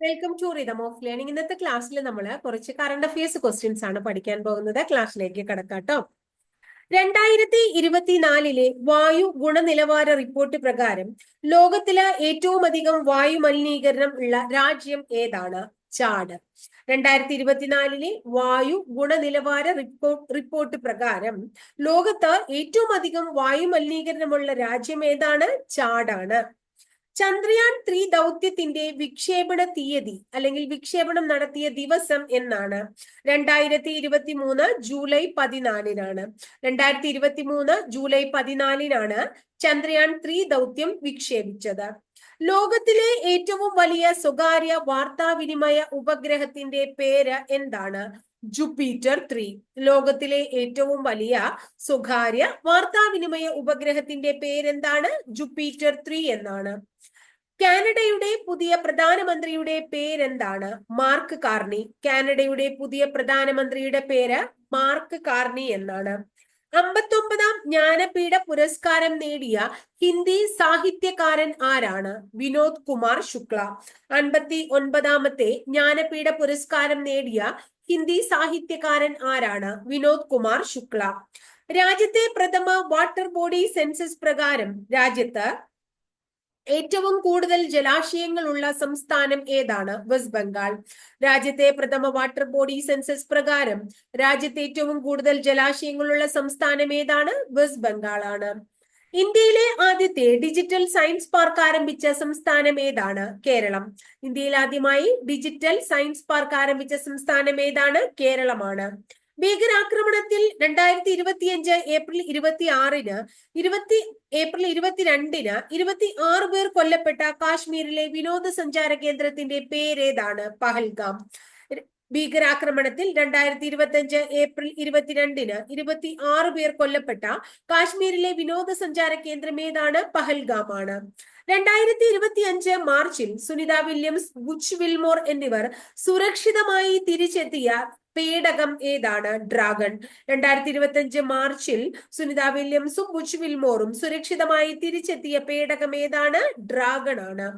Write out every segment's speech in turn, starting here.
Welcome to rhythm of learning ഇന്നത്തെ ക്ലാസ്സിൽ നമ്മൾ കുറച്ച് കറണ്ട് അഫയേഴ്സ് ക്വസ്റ്റ്യൻസ് ആണ് പഠിക്കാൻ പോകുന്നത്. ക്ലാസ്സിലേക്ക് കടക്കാട്ടോ രണ്ടായിരത്തി ഇരുപത്തിനാലിലെ വായു ഗുണനിലവാര റിപ്പോർട്ട് പ്രകാരം ലോകത്തിലെ ഏറ്റവും അധികം വായു മലിനീകരണം ഉള്ള രാജ്യം ഏതാണ്? ചാട്. രണ്ടായിരത്തി ഇരുപത്തിനാലിലെ വായു ഗുണനിലവാര റിപ്പോർട്ട് പ്രകാരം ലോകത്ത് ഏറ്റവും അധികം വായു മലിനീകരണമുള്ള രാജ്യം ഏതാണ്? ചാടാണ്. ചന്ദ്രയാൻ ത്രീ ദൗത്യത്തിന്റെ വിക്ഷേപണ തീയതി അല്ലെങ്കിൽ വിക്ഷേപണം നടത്തിയ ദിവസം എന്നാണ്. രണ്ടായിരത്തി ഇരുപത്തി മൂന്ന് ജൂലൈ പതിനാലിനാണ്. രണ്ടായിരത്തി ഇരുപത്തി മൂന്ന് ജൂലൈ പതിനാലിനാണ് ചന്ദ്രയാൻ ത്രീ ദൗത്യം വിക്ഷേപിച്ചത്. ലോകത്തിലെ ഏറ്റവും വലിയ സ്വകാര്യ വാർത്താവിനിമയ ഉപഗ്രഹത്തിന്റെ പേര് എന്താണ്? Jupiter three. ലോകത്തിലെ ഏറ്റവും വലിയ സ്വകാര്യ വാർത്താവിനിമയ ഉപഗ്രഹത്തിന്റെ പേരെന്താണ്? ജുപ്പിറ്റർ ത്രീ എന്നാണ്. കാനഡയുടെ പുതിയ പ്രധാനമന്ത്രിയുടെ പേരെന്താണ്? Mark Carney. കാനഡയുടെ പുതിയ പ്രധാനമന്ത്രിയുടെ പേര് മാർക്ക് കാർണി എന്നാണ്. അമ്പത്തൊമ്പതാം ജ്ഞാനപീഠ പുരസ്കാരം നേടിയ ഹിന്ദി സാഹിത്യകാരൻ ആരാണ്? വിനോദ് കുമാർ ശുക്ല. അൻപത്തി ഒൻപതാമത്തെ ജ്ഞാനപീഠ പുരസ്കാരം നേടിയ ഹിന്ദി സാഹിത്യകാരൻ ആരാണ്? വിനോദ് കുമാർ ശുക്ല. രാജ്യത്തെ പ്രഥമ വാട്ടർ ബോഡി സെൻസസ് പ്രകാരം രാജ്യത്ത് ഏറ്റവും കൂടുതൽ ജലാശയങ്ങളുള്ള സംസ്ഥാനം ഏതാണ്? വെസ്റ്റ് ബംഗാൾ. രാജ്യത്തെ പ്രഥമ വാട്ടർ ബോഡി സെൻസസ് പ്രകാരം രാജ്യത്തെ ഏറ്റവും കൂടുതൽ ജലാശയങ്ങളുള്ള സംസ്ഥാനം ഏതാണ്? വെസ്റ്റ് ബംഗാൾ ആണ് ഇന്ത്യയിലെ ആദ്യത്തെ ഡിജിറ്റൽ സയൻസ് പാർക്ക് ആരംഭിച്ച സംസ്ഥാനം ഏതാണ്? കേരളം. ഇന്ത്യയിൽ ആദ്യമായി ഡിജിറ്റൽ സയൻസ് പാർക്ക് ആരംഭിച്ച സംസ്ഥാനം ഏതാണ്? കേരളമാണ്. ഭീകരാക്രമണത്തിൽ രണ്ടായിരത്തി ഇരുപത്തിയഞ്ച് ഏപ്രിൽ ഇരുപത്തി ആറിന് ഇരുപത്തി ഏപ്രിൽ ഇരുപത്തിരണ്ടിന് ഇരുപത്തി ആറ് പേർ കൊല്ലപ്പെട്ട കാശ്മീരിലെ വിനോദസഞ്ചാര കേന്ദ്രത്തിന്റെ പേരേതാണ് പഹൽഗാം. ഭീകരാക്രമണത്തിൽ രണ്ടായിരത്തി ഇരുപത്തിയഞ്ച് ഏപ്രിൽ ഇരുപത്തിരണ്ടിന് ഇരുപത്തി ആറ് പേർ കൊല്ലപ്പെട്ട കാശ്മീരിലെ വിനോദസഞ്ചാര കേന്ദ്രം ഏതാണ്? പഹൽഗാം ആണ് രണ്ടായിരത്തി ഇരുപത്തി അഞ്ച് മാർച്ചിൽ സുനിത വില്യംസ് ബുച്ച് വിൽമോർ എന്നിവർ സുരക്ഷിതമായി തിരിച്ചെത്തിയ പേടകം ഏതാണ്? ഡ്രാഗൺ. രണ്ടായിരത്തി ഇരുപത്തി അഞ്ച് മാർച്ചിൽ സുനിത വില്യംസും ബുച്ച് വിൽമോറും സുരക്ഷിതമായി തിരിച്ചെത്തിയ പേടകം ഏതാണ്? ഡ്രാഗൺ ആണ്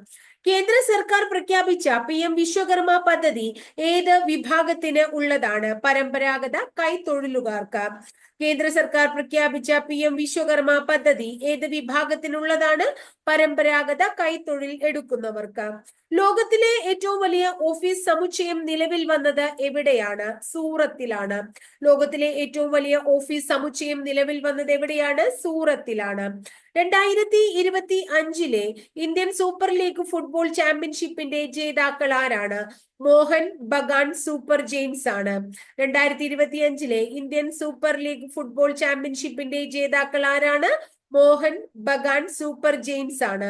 കേന്ദ്ര സർക്കാർ പ്രഖ്യാപിച്ച പി എം വിശ്വകർമ്മ പദ്ധതി ഏത് വിഭാഗത്തിന് ഉള്ളതാണ്? പരമ്പരാഗത കൈത്തൊഴിലുകാർക്ക്. കേന്ദ്ര സർക്കാർ പ്രഖ്യാപിച്ച പി എം വിശ്വകർമ്മ പദ്ധതി ഏത് വിഭാഗത്തിനുള്ളതാണ് പരമ്പരാഗത കൈത്തൊഴിൽ എടുക്കുന്നവർക്ക്. ലോകത്തിലെ ഏറ്റവും വലിയ ഓഫീസ് സമുച്ചയം നിലവിൽ വന്നത് എവിടെയാണ്? സൂറത്തിലാണ്. ലോകത്തിലെ ഏറ്റവും വലിയ ഓഫീസ് സമുച്ചയം നിലവിൽ വന്നത് എവിടെയാണ്? സൂറത്തിലാണ്. രണ്ടായിരത്തി ഇരുപത്തി അഞ്ചിലെ ഇന്ത്യൻ സൂപ്പർ ലീഗ് ഫുട്ബോൾ ചാമ്പ്യൻഷിപ്പിന്റെ ജേതാക്കൾ ആരാണ്? മോഹൻ ബഗാൻ സൂപ്പർ ജെയിംസ് ആണ്. രണ്ടായിരത്തി ഇരുപത്തി അഞ്ചിലെ ഇന്ത്യൻ സൂപ്പർ ലീഗ് ഫുട്ബോൾ ചാമ്പ്യൻഷിപ്പിന്റെ ജേതാക്കൾ ആരാണ്? മോഹൻ ബഗാൻ സൂപ്പർ ജെയിൻസ് ആണ്.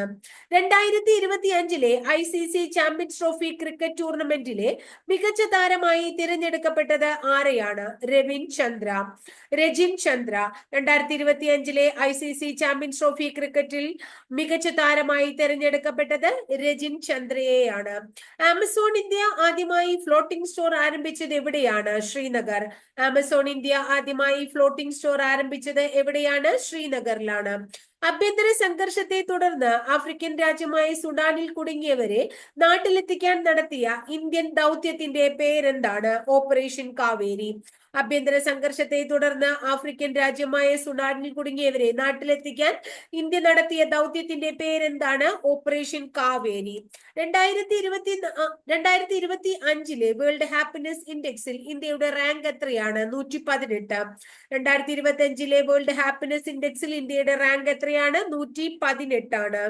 രണ്ടായിരത്തി ഇരുപത്തി അഞ്ചിലെ I C C champions trophy cricket ടൂർണമെന്റിലെ മികച്ച താരമായി തിരഞ്ഞെടുക്കപ്പെട്ടത് ആരെയാണ്? രവിൻ ചന്ദ്ര. രജിൻ ചന്ദ്ര രണ്ടായിരത്തി ഇരുപത്തി അഞ്ചിലെ I C C champions trophy ക്രിക്കറ്റിൽ മികച്ച താരമായി തിരഞ്ഞെടുക്കപ്പെട്ടത് രജിൻ ചന്ദ്രയെയാണ്. ആമസോൺ ഇന്ത്യ ആദ്യമായി ഫ്ലോട്ടിംഗ് സ്റ്റോർ ആരംഭിച്ചത് എവിടെയാണ്? ശ്രീനഗർ. ആമസോൺ ഇന്ത്യ ആദ്യമായി ഫ്ലോട്ടിംഗ് സ്റ്റോർ ആരംഭിച്ചത് എവിടെയാണ്? ശ്രീനഗറിലാണ്. ആഭ്യന്തര സംഘർഷത്തെ തുടർന്ന് ആഫ്രിക്കൻ രാജ്യമായ സുഡാനിൽ കുടുങ്ങിയവരെ നാട്ടിലെത്തിക്കാൻ നടത്തിയ ഇന്ത്യൻ ദൗത്യത്തിന്റെ പേരെന്താണ്? ഓപ്പറേഷൻ കാവേരി. ആഭ്യന്തര സംഘർഷത്തെ തുടർന്ന് ആഫ്രിക്കൻ രാജ്യമായ സുഡാനിൽ കുടുങ്ങിയവരെ നാട്ടിലെത്തിക്കാൻ ഇന്ത്യ നടത്തിയ ദൗത്യത്തിന്റെ പേരെന്താണ്? ഓപ്പറേഷൻ കാവേരി. രണ്ടായിരത്തി ഇരുപത്തി രണ്ടായിരത്തി ഇരുപത്തി അഞ്ചിലെ വേൾഡ് ഹാപ്പിനെസ് ഇൻഡെക്സിൽ ഇന്ത്യയുടെ റാങ്ക് എത്രയാണ്? നൂറ്റി പതിനെട്ട് രണ്ടായിരത്തി ഇരുപത്തി അഞ്ചിലെ വേൾഡ് ഹാപ്പിനെസ് ഇൻഡെക്സിൽ ഇന്ത്യയുടെ റാങ്ക് എത്രയാണ്? നൂറ്റി പതിനെട്ടാണ്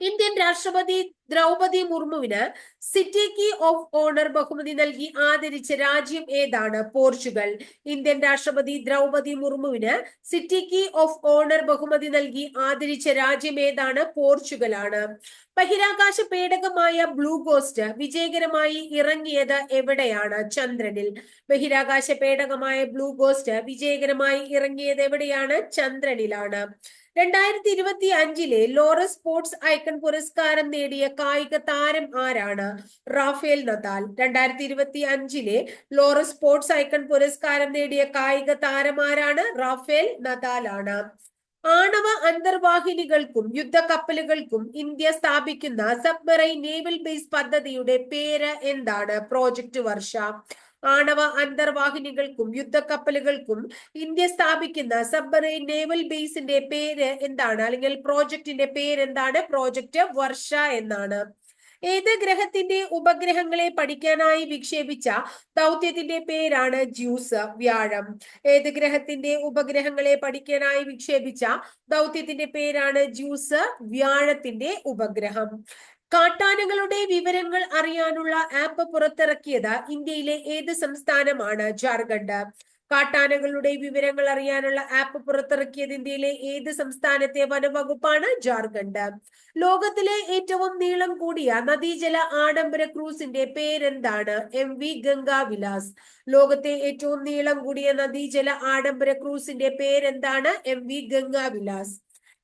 ഇന്ത്യൻ രാഷ്ട്രപതി ദ്രൗപതി മുർമുവിന് സിറ്റി കീ ഓഫ് ഓണർ ബഹുമതി നൽകി ആദരിച്ച രാജ്യം ഏതാണ്? പോർച്ചുഗൽ. ഇന്ത്യൻ രാഷ്ട്രപതി ദ്രൗപതി മുർമുവിന് സിറ്റി കീ ഓഫ് ഓണർ ബഹുമതി നൽകി ആദരിച്ച രാജ്യം ഏതാണ്? പോർച്ചുഗൽ ആണ് ബഹിരാകാശ പേടകമായ ബ്ലൂ ഗോസ്റ്റ് വിജയകരമായി ഇറങ്ങിയത് എവിടെയാണ്? ചന്ദ്രനിൽ. ബഹിരാകാശ പേടകമായ ബ്ലൂ ഗോസ്റ്റ് വിജയകരമായി ഇറങ്ങിയത് എവിടെയാണ്? ചന്ദ്രനിലാണ്. രണ്ടായിരത്തി ഇരുപത്തി അഞ്ചിലെ ലോറസ് സ്പോർട്സ് ഐക്കൺ പുരസ്കാരം നേടിയ കായിക താരം ആരാണ്? Rafael Nadal. രണ്ടായിരത്തി ഇരുപത്തി അഞ്ചിലെ ലോറസ് സ്പോർട്സ് ഐക്കൺ പുരസ്കാരം നേടിയ കായിക താരം ആരാണ്? റാഫേൽ നദാൽ ആണ് ആണവ അന്തർവാഹിനികൾക്കും യുദ്ധക്കപ്പലുകൾക്കും ഇന്ത്യ സ്ഥാപിക്കുന്ന സബ്മറൈൻ നേവൽ ബേസ് പദ്ധതിയുടെ പേര് എന്താണ്? പ്രോജക്ട് വർഷ. ആണവ അന്തർവാഹിനികൾക്കും യുദ്ധക്കപ്പലുകൾക്കും ഇന്ത്യ സ്ഥാപിക്കുന്ന സബ്മറൈൻ നേവൽ ബേസിന്റെ പേര് എന്താണ്? അല്ലെങ്കിൽ പ്രോജക്റ്റിന്റെ പേര് എന്താണ്? പ്രോജക്റ്റ് വർഷ എന്നാണ്. ഏത് ഗ്രഹത്തിന്റെ ഉപഗ്രഹങ്ങളെ പഠിക്കാനായി വിക്ഷേപിച്ച ദൗത്യത്തിന്റെ പേരാണ് ജ്യൂസ് വ്യാഴം. ഏത് ഗ്രഹത്തിന്റെ ഉപഗ്രഹങ്ങളെ പഠിക്കാനായി വിക്ഷേപിച്ച ദൗത്യത്തിന്റെ പേരാണ് ജ്യൂസ് വ്യാഴത്തിന്റെ ഉപഗ്രഹം. കാട്ടാനകളുടെ വിവരങ്ങൾ അറിയാനുള്ള ആപ്പ് പുറത്തിറക്കിയത് ഇന്ത്യയിലെ ഏത് സംസ്ഥാനമാണ്? ജാർഖണ്ഡ്. കാട്ടാനകളുടെ വിവരങ്ങൾ അറിയാനുള്ള ആപ്പ് പുറത്തിറക്കിയത് ഇന്ത്യയിലെ ഏത് സംസ്ഥാനത്തെ വനവകുപ്പാണ്? ജാർഖണ്ഡ്. ലോകത്തിലെ ഏറ്റവും നീളം കൂടിയ നദീജല ആഡംബര ക്രൂസിന്റെ പേരെന്താണ്? എം വി ഗംഗാ വിലാസ് ലോകത്തെ ഏറ്റവും നീളം കൂടിയ നദീജല ആഡംബര ക്രൂസിന്റെ പേരെന്താണ്? എം വി ഗംഗാ വിലാസ്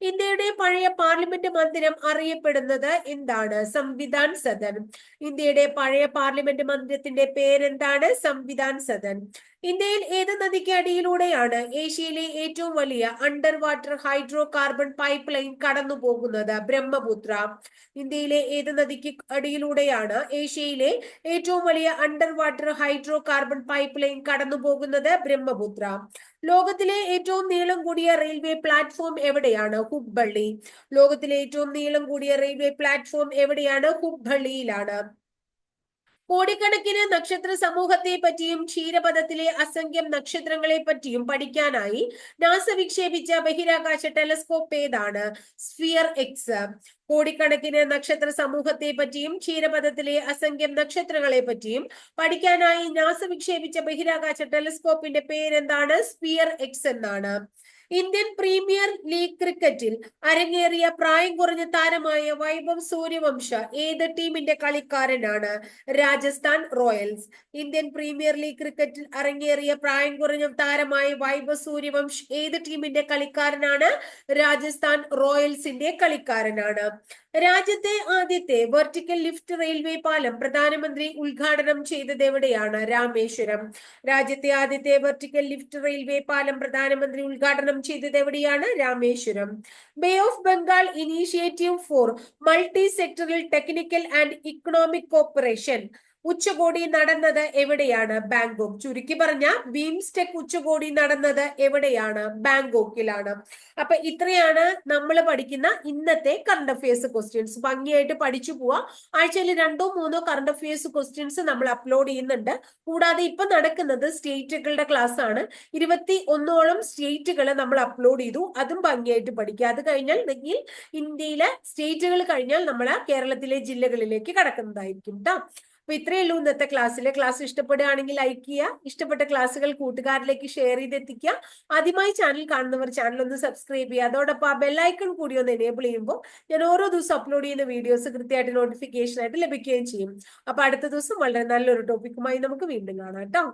ഇന്ത്യയുടെ പഴയ പാർലമെന്റ് മന്ദിരം അറിയപ്പെടുന്നത് എന്താണ്? സംവിധാൻ സദൻ. ഇന്ത്യയുടെ പഴയ പാർലമെന്റ് മന്ദിരത്തിന്റെ പേരെന്താണ്? സംവിധാൻ സദൻ. ഇന്ത്യയിൽ ഏത് നദിക്ക് അടിയിലൂടെയാണ് ഏഷ്യയിലെ ഏറ്റവും വലിയ underwater hydrocarbon pipeline കടന്നു പോകുന്നത് ബ്രഹ്മപുത്ര. ഇന്ത്യയിലെ ഏത് നദിക്ക് അടിയിലൂടെയാണ് ഏഷ്യയിലെ ഏറ്റവും വലിയ underwater hydrocarbon pipeline കടന്നു പോകുന്നത് ബ്രഹ്മപുത്ര. ലോകത്തിലെ ഏറ്റവും നീളം കൂടിയ റെയിൽവേ പ്ലാറ്റ്ഫോം എവിടെയാണ്? ഹുബ്ബള്ളി ലോകത്തിലെ ഏറ്റവും നീളം കൂടിയ റെയിൽവേ പ്ലാറ്റ്ഫോം എവിടെയാണ്? ഹുബ്ബള്ളിയിലാണ് കോടിക്കണക്കിന് നക്ഷത്ര സമൂഹത്തെ പറ്റിയും ക്ഷീരപഥത്തിലെ അസംഖ്യം നക്ഷത്രങ്ങളെ പറ്റിയും പഠിക്കാനായി നാസ വിക്ഷേപിച്ച ബഹിരാകാശ ടെലസ്കോപ്പ് ഏതാണ്? സ്ഫിയർ എക്സ് കോടിക്കണക്കിന് നക്ഷത്ര സമൂഹത്തെ പറ്റിയും ക്ഷീരപഥത്തിലെ അസംഖ്യം നക്ഷത്രങ്ങളെ പറ്റിയും പഠിക്കാനായി നാസ വിക്ഷേപിച്ച ബഹിരാകാശ ടെലസ്കോപ്പിന്റെ പേരെന്താണ്? സ്ഫിയർ എക്സ് എന്നാണ്. ഇന്ത്യൻ പ്രീമിയർ ലീഗ് ക്രിക്കറ്റിൽ അരങ്ങേറിയ പ്രായം കുറഞ്ഞ താരമായ വൈഭവ് സൂര്യവംശ ഏത് ടീമിന്റെ കളിക്കാരനാണ്? Rajasthan royals. Indian premier league ക്രിക്കറ്റിൽ അരങ്ങേറിയ പ്രായം കുറഞ്ഞ താരമായ വൈഭവ് സൂര്യവംശ് ഏത് ടീമിന്റെ കളിക്കാരനാണ്? രാജസ്ഥാൻ റോയൽസിന്റെ കളിക്കാരനാണ്. രാജ്യത്തെ ആദ്യത്തെ വെർട്ടിക്കൽ ലിഫ്റ്റ് റെയിൽവേ പാലം പ്രധാനമന്ത്രി ഉദ്ഘാടനം ചെയ്തത് എവിടെയാണ്? രാമേശ്വരം. രാജ്യത്തെ ആദ്യത്തെ വെർട്ടിക്കൽ ലിഫ്റ്റ് റെയിൽവേ പാലം പ്രധാനമന്ത്രി ഉദ്ഘാടനം ചെയ്തത് എവിടെയാണ്? Rameswaram. Bay of Bengal initiative for multi sectoral technical and economic cooperation ഉച്ചകോടി നടന്നത് എവിടെയാണ്? ബാങ്കോക്ക്. ചുരുക്കി പറഞ്ഞ ബീംസ്റ്റെക് ഉച്ചകോടി നടന്നത് എവിടെയാണ്? ബാങ്കോക്കിലാണ്. അപ്പൊ ഇത്രയാണ് നമ്മൾ പഠിക്കുന്ന ഇന്നത്തെ കറണ്ട് അഫയേഴ്സ് ക്വസ്റ്റ്യൻസ് ഭംഗിയായിട്ട് പഠിച്ചു പോവാ. ആഴ്ചയിൽ രണ്ടോ മൂന്നോ കറണ്ട് അഫയേഴ്സ് ക്വസ്റ്റ്യൻസ് നമ്മൾ അപ്ലോഡ് ചെയ്യുന്നുണ്ട്. കൂടാതെ ഇപ്പൊ നടക്കുന്നത് സ്റ്റേറ്റുകളുടെ ക്ലാസ് ആണ്. ഇരുപത്തി ഒന്നോളം സ്റ്റേറ്റുകൾ നമ്മൾ അപ്ലോഡ് ചെയ്തു. അതും ഭംഗിയായിട്ട് പഠിക്കുക. അത് കഴിഞ്ഞാൽ ഇന്ത്യയിലെ സ്റ്റേറ്റുകൾ കഴിഞ്ഞാൽ നമ്മൾ കേരളത്തിലെ ജില്ലകളിലേക്ക് കടക്കുന്നതായിരിക്കും കേട്ടോ അപ്പൊ ഇത്രയേ ഉള്ളൂ ഇന്നത്തെ ക്ലാസ്സിൽ ക്ലാസ് ഇഷ്ടപ്പെടുകയാണെങ്കിൽ ലൈക്ക് ചെയ്യുക. ഇഷ്ടപ്പെട്ട ക്ലാസ്സുകൾ കൂട്ടുകാരിലേക്ക് ഷെയർ ചെയ്തെത്തിക്കുക. ആദ്യമായി ചാനൽ കാണുന്നവർ ചാനൽ ഒന്ന് സബ്സ്ക്രൈബ് ചെയ്യുക. അതോടൊപ്പം ആ ബെല്ലൈക്കൺ കൂടി ഒന്ന് എനേബിൾ ചെയ്യുമ്പോൾ ഞാൻ ഓരോ ദിവസം അപ്ലോഡ് ചെയ്യുന്ന വീഡിയോസ് കൃത്യമായിട്ട് നോട്ടിഫിക്കേഷൻ ആയിട്ട് ലഭിക്കുകയും ചെയ്യും. അപ്പൊ അടുത്ത ദിവസം വളരെ നല്ലൊരു ടോപ്പിക്കുമായി നമുക്ക് വീണ്ടും കാണാം കേട്ടോ.